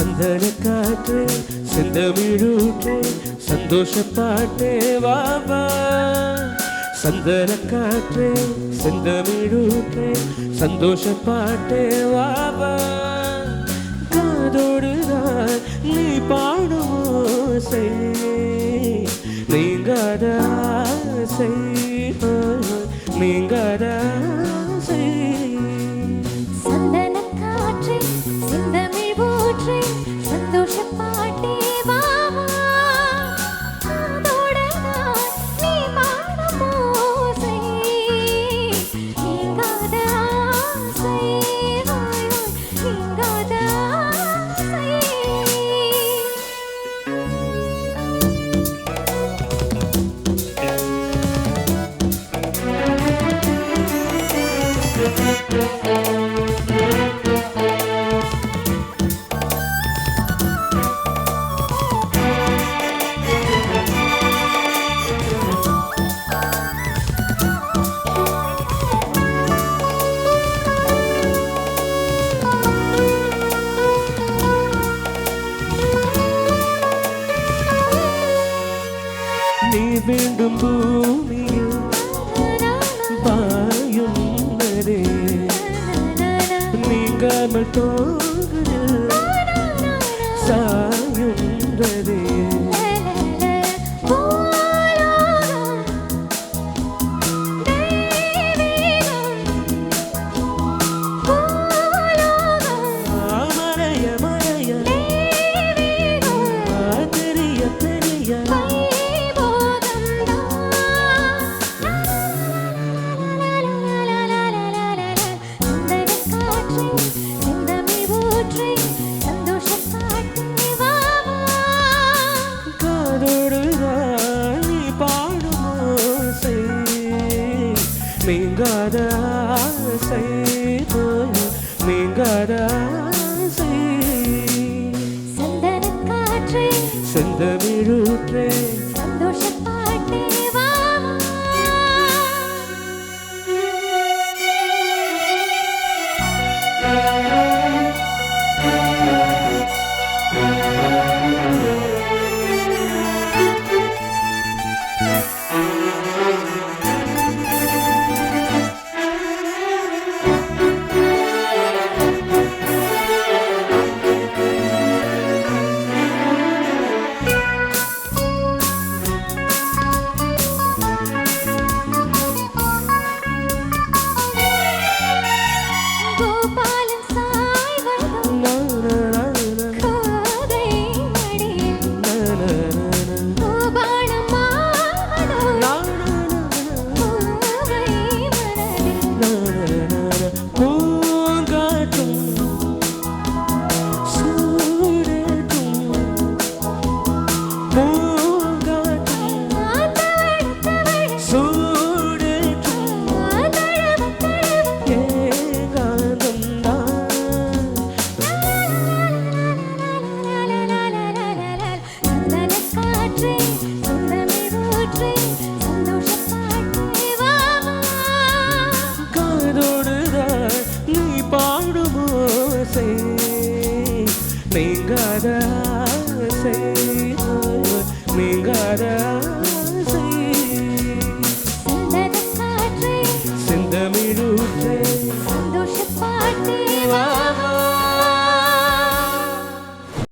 சந்தன காற்று செந்தமிழூற்று சந்தோஷ பாட்டே வாவா சந்தன காற்று செந்தமிழூற்று சந்தோஷ பாட்டே வாவா காதோடுதான் நீ பாடும் ஓசை நீங்காத ஆசை நீங்காத കൊടുംഭൂമിയിൽ പായുന്നരെ നീങ്കാമൽ തോകുക സായും நீங்காத ஆசை நீங்காத ஆசை. செந்தமிழூற்றே கோபாலன் நீங்காத